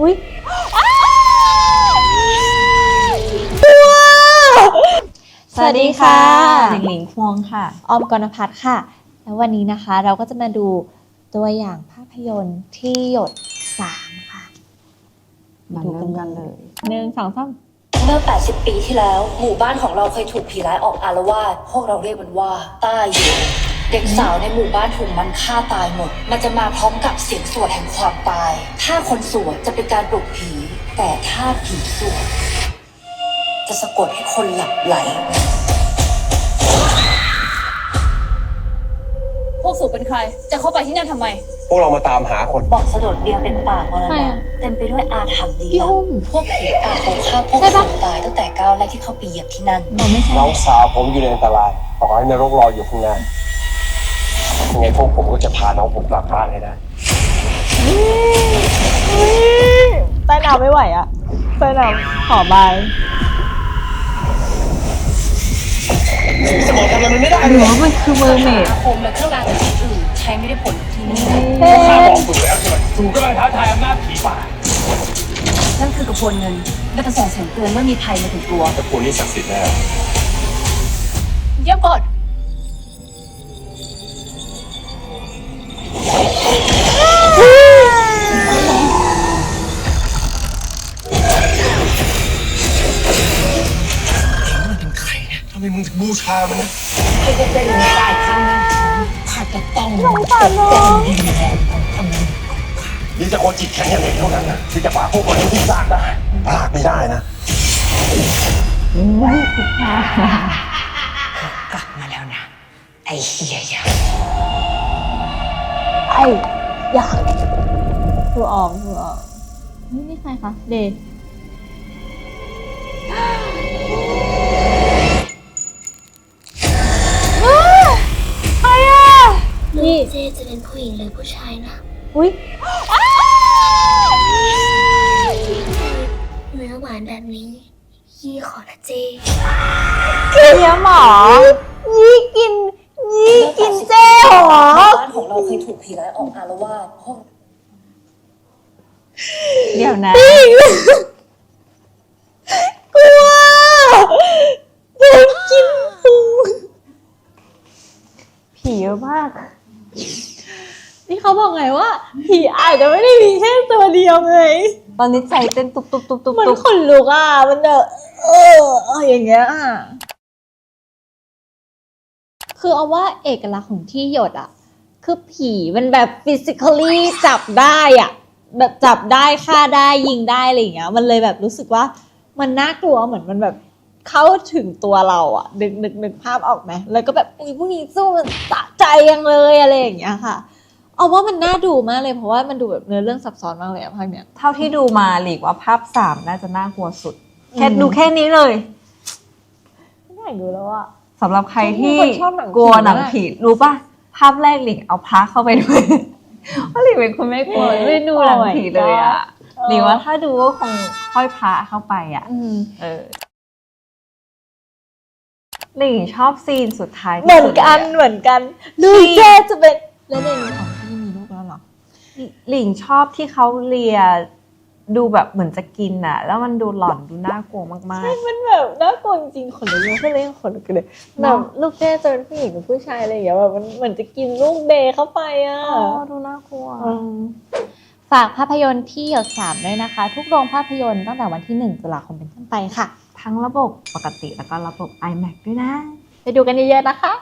อุ้ยสวัสดีค่ะหลิงหลิงควงค่ะ ออมกรณพัฒน์ค่ะ แล้ววันนี้นะคะเราก็จะมาดูตัวอย่างภาพยนตร์ที่หยดสามค่ะมาเริ่มกันเลยหนึ่งสองสามเมื่อ 80 ปีที่แล้ว หมู่บ้านของเราเคยถูกผีร้ายออกอารวาสพวกเราเรียกมันว่าต้าเหยน เด็กสาวในหมู่บ้านถูกมันฆ่าตายหมด มันจะมาพร้อมกับเสียงสวดแห่งความตาย ถ้าคนสวดจะเป็นการปลุกผี แต่ถ้าผีสวดจะสะกดให้คนหลับไหล พวกสูเป็นใคร จะเข้าไปที่นั่นทำไม พวกเรามาตามหาคนบอกสะดดเดียวเป็นป่ามรณะเต็มไปด้วยอาถรรพ์ลี้พี่ลับอุ้ม พวกผีป่าคงฆ่าพวกใช่คปะ นตายตั้งแต่ก้าวแรกที่เข้าไปเหยียบที่นั่น เราไม่ใช่น้องสาวผมอยู่ในอันตรายต่อให้นรกรออยู่ข้างหน้า ยังไงพวกผมก็จะพาน้องผมกลับบ้านให้ได้ใต้น้ำไม่ไหวอะใต้น้ำขอบาย สมองทำอะไรมันไม่ได้หรือว่ามันคือเมอร์เมดอาคมและเครื่องรางจากที่อื่นใช้ไม่ได้ผลที่นี่ข้าบอกถูกแล้วใช่ไหมถูกกำลังท้าทายอำนาจผีป่านั่นคือกระพวนเงินและจะส่งเสียงเตือนเมื่อมีภัยมาถึงตัวแต่ปูนี่ศักดิ์สิทธิ์แน่เยี่ยมก่อน เนี่ยทำไมมึงถึงบูชามันนะให้พวกได้รู้ได้ข้างหน้าข้าจะต้องนี่จะคนจิตแข็งอย่างเดียวเท่านั้นนะที่จะปราบพวกมันที่สร้างได้พลาดไม่ได้นะกลับมาแล้วนะ ไอ้เฮียยาไอ้อยากคือออมคือออมนี่นี่ใครคะเด ลูนี่กเจจะเป็นผู้หญิงหรือผู้ชายนะอุ้ยเนื้อหวานแบบนี้ยี่ขอนะเจเคียหมอยี่กินยี่กินเจ้เหรอหมู่บ้านของเราเคยถูกผีร้ายออกอารวาสพวกเดี๋ยวนะกลัวอยากกินพุงผีเยอะมาก นี่เขาบอกไงว่าผีอาจจะไม่ได้มีแค่ตัวเดียวไงตอนนี้ใจเต้นตุบตุบตุบตุบมันตุบขนลุกอะมันแบบเออเอออย่างเงี้ยอะคือเอาว่าเอกลักษณ์ของที่หยดอะ คือผีมันแบบฟิสิกอลี่จับได้อะ แบบจับได้ฆ่าได้ยิงได้อะไรอย่างเงี้ย มันเลยแบบรู้สึกว่ามันน่ากลัวเหมือนมันแบบ เข้าถึงตัวเราอะนึกนึกนึกภาพออกไหมแล้วก็แบบอุ้ยพวกนี้สู้มันสะใจยังเลยอะไรอย่างเงี้ยค่ะเอาว่ามันน่าดูมากเลยเพราะว่ามันดูแบบเนื้อเรื่องซับซ้อนมากเลยอะภาคเนี้ยเท่าที่ดูมาหลีกว่าภาพสามน่าจะน่ากลัวสุดแค่อืมดูแค่นี้เลยไม่อยากดูแล้วอะสำหรับใครที่ฉันเป็นคนชอบหนังผีกลัวหนังมากผีรู้ป่ะภาพแรกหลิงเอาพระเข้าไปด้วยเพราะหลิงเป็นคนไม่กลัวไม่ดูหนังผีเลยอะเออหลิงว่าถ้าดูก็คงค่อยพระเข้าไปอะอืมเออ หลิงชอบซีนสุดท้ายเหที่มือนสุดกันเลยะเหมือนกันดูเจจะเป็นแล้วในนี้ของพี่มีลูกแล้วเหรอ หลิงชอบที่เขาเลียดูแบบเหมือนจะกินอะแล้วมันดูหล่อนดูน่ากลัวมาก มันแบบน่ากลัวจริงๆขนลุกยังขึ้นเลยยังขนลุกเลยแบบลูกเจจะเป็นผู้หญิงกับผู้ชายอะไรอย่างเงี้ยแบบมันเหมือนจะกินลูกเดย์เข้าไปอะๆอ๋อดูน่ากลัวฝากภาพยนตร์ที่หยดสามด้วยนะคะ ทุกโรงภาพยนตร์ตั้งแต่วันที่ 1 ตุลาคมเป็นต้นไปค่ะ ทั้งระบบปกติแล้วก็ระบบ iMac ด้วยนะ ไปดูกันเยอะๆนะคะ